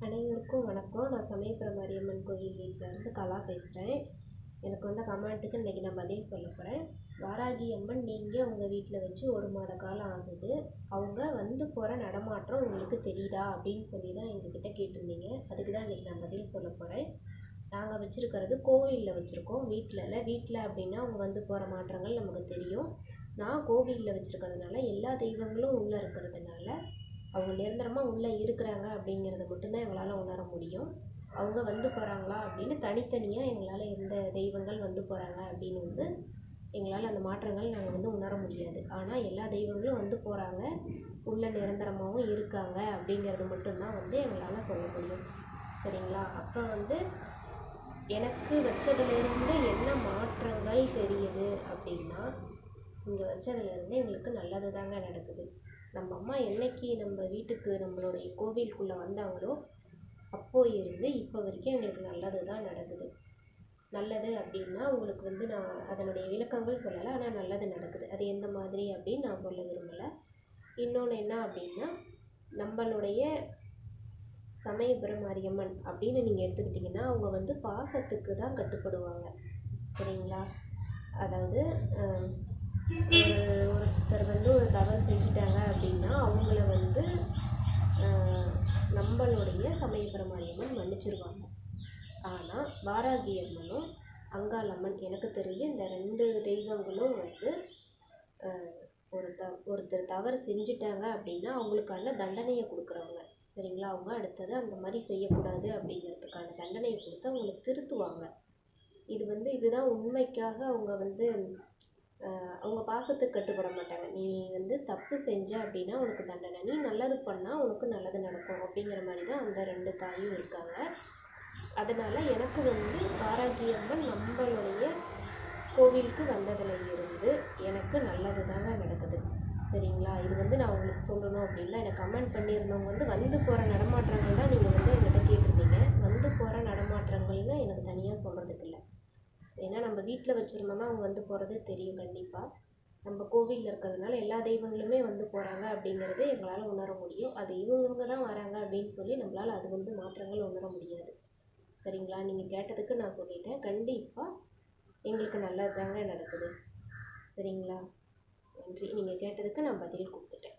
அனைவருக்கும் வணக்கம். நான் சமயபுரம் மாரியம்மன் கோயில் வீட்டில் இருந்து கலா பேசுகிறேன் எனக்கு வந்து கமெண்ட்டுக்கு இன்றைக்கி நான் பதில் சொல்ல போகிறேன் வாராகி அம்மன் நீங்கள் உங்கள் வீட்டில் வச்சு ஒரு மாத காலம் ஆகுது. அவங்க வந்து போகிற நடமாற்றம் உங்களுக்கு தெரியுதா? அப்படின்னு சொல்லி தான் எங்ககிட்ட கேட்டிருந்தீங்க. அதுக்கு தான் இன்றைக்கி நான் பதில் சொல்ல போகிறேன் நாங்கள் வச்சுருக்கிறது கோவிலில் வச்சுருக்கோம். வீட்டில் இல்லை வீட்டில் அப்படின்னா அவங்க வந்து போகிற மாற்றங்கள் நமக்கு தெரியும். நான் கோவிலில் வச்சுருக்கிறதுனால எல்லா தெய்வங்களும் உள்ளே இருக்கிறதுனால அவங்க நிரந்தரமாக உள்ளே இருக்கிறாங்க அப்படிங்கிறத மட்டும்தான் எங்களால் உணர முடியும். அவங்க வந்து போகிறாங்களா அப்படின்னு தனித்தனியாக எங்களால் எந்த தெய்வங்கள் வந்து போகிறாங்க அப்படின்னு வந்து எங்களால் அந்த மாற்றங்கள் நாங்கள் வந்து உணர முடியாது. ஆனால் எல்லா தெய்வங்களும் வந்து போகிறாங்க உள்ள நிரந்தரமாகவும் இருக்காங்க அப்படிங்கிறது மட்டும்தான் வந்து எங்களால் சொல்ல முடியும். சரிங்களா? அப்புறம் வந்து எனக்கு வச்சதுலேருந்து என்ன மாற்றங்கள் தெரியுது அப்படின்னா இங்கே வச்சதுலேருந்து எங்களுக்கு நல்லது தாங்க நடக்குது. நம்ம அம்மா என்னைக்கு நம்ம வீட்டுக்கு நம்மளுடைய கோவிலுக்குள்ளே வந்தாங்களோ அப்போ இருந்து இப்போ வரைக்கும் எங்களுக்கு நல்லது தான் நடக்குது. நல்லது அப்படின்னா உங்களுக்கு வந்து நான் அதனுடைய விளக்கங்கள் சொல்லலை ஆனால் நல்லது நடக்குது. அது எந்த மாதிரி அப்படின்னு நான் சொல்ல விரும்பலை. இன்னொன்று என்ன அப்படின்னா நம்மளுடைய சமயபுரம் மாரியம்மன் அப்படின்னு நீங்கள் எடுத்துக்கிட்டிங்கன்னா அவங்க வந்து பாசத்துக்கு தான் கட்டுப்படுவாங்க. சரிங்களா? அதாவது ஒருத்தர் வந்து ஒரு தவறு செஞ்சுட்டாங்க அப்படின்னா அவங்கள வந்து நம்மளுடைய சமயபுரம் மாரியம்மன் மன்னிச்சிருவாங்க. ஆனால் வாராகி அம்மனும் அங்காளம்மன் எனக்கு தெரிஞ்சு இந்த ரெண்டு தெய்வங்களும் வந்து ஒரு த ஒருத்தர் தவறு செஞ்சுட்டாங்க அப்படின்னா அவங்களுக்கான தண்டனையை கொடுக்குறவங்க. சரிங்களா? அவங்க அடுத்தது அந்த மாதிரி செய்யக்கூடாது அப்படிங்கிறதுக்கான தண்டனையை கொடுத்து அவங்கள திருத்துவாங்க. இது வந்து இதுதான் உண்மைக்காக அவங்க வந்து அவங்க பாசத்துக்கு கட்டுப்பட மாட்டாங்க. நீ வந்து தப்பு செஞ்ச அப்படின்னா உனக்கு தண்டனை. நீ நல்லது பண்ணால் உனக்கு நல்லது நடக்கும் அப்படிங்கிற மாதிரி தான் அந்த ரெண்டு தாயும் இருக்காங்க. அதனால் எனக்கு வந்து வாராகி நம்மளுடைய கோவிலுக்கு வந்ததில் இருந்து எனக்கு நல்லது தாங்க நடக்குது. சரிங்களா? இது வந்து நான் உங்களுக்கு சொல்லணும் அப்படின்லாம் எனக்கு கமெண்ட் பண்ணியிருந்தவங்க வந்து வந்து போகிற நடமாற்றங்கள் தான் நீங்கள் வந்து என்கிட்ட கேட்டிருந்தீங்க. வந்து போகிற நடமா எனக்கு தனியாக சொல்கிறதுக்கு இல்லை ஏன்னா நம்ம வீட்டில் வச்சுருந்தோம்னா அவங்க வந்து போகிறதே தெரியும் கண்டிப்பாக நம்ம கோவிலில் இருக்கிறதுனால எல்லா தெய்வங்களுமே வந்து போகிறாங்க அப்படிங்கிறது எங்களால் உணர முடியும். அது இவங்க தான் வராங்க அப்படின்னு சொல்லி நம்மளால் அது வந்து மாற்றங்கள் உணர முடியாது. சரிங்களா? நீங்கள் கேட்டதுக்கு நான் சொல்லிட்டேன். கண்டிப்பாக எங்களுக்கு நல்லது தாங்க நடக்குது. சரிங்களா? நன்றி. நீங்கள் கேட்டதுக்கு நான் பதில் கொடுத்துட்டேன்.